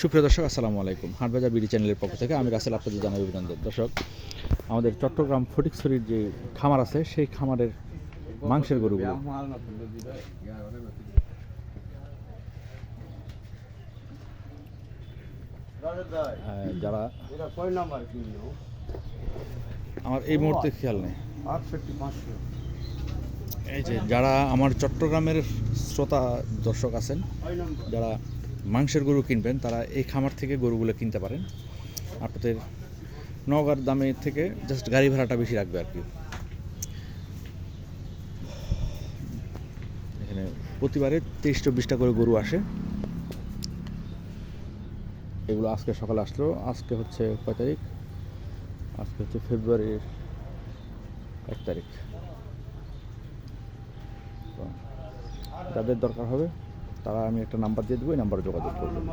সুপ্রিয় দর্শক আসসালামু আলাইকুম। হাটবাজার বিডি চ্যানেলের পক্ষ থেকে আমি রাসেল আপনাদের জানাই অভিনন্দন। দর্শক আমাদের চট্টগ্রাম ফটিকছড়ির যে খামার আছে সেই খামারের মাংসের গরুগুলো। আহ, যারা আমার এই মুহূর্তে খেয়াল নেই। আটষট্টি পাঁচশো। যারা আমার চট্টগ্রামের শ্রোতা দর্শক আছেন, যারা মাংসের গরু কিনবেন, তারা এই খামার থেকে গরুগুলো কিনতে পারেন। আপনাদের নগার দামে থেকে জাস্ট গাড়ি ভাড়াটা বেশি রাখবে আর কি। এখানে প্রতিবারে তেইশ, চব্বিশটা করে গরু আসে। এগুলো আজকে সকালে আসলো, আজকে হচ্ছে কয় তারিখ? আজকে হচ্ছে ফেব্রুয়ারির এক তারিখ। যাদের দরকার হবে তারা আমি একটা নাম্বার দিয়ে দেবো এই নাম্বারে যোগাযোগ করবেন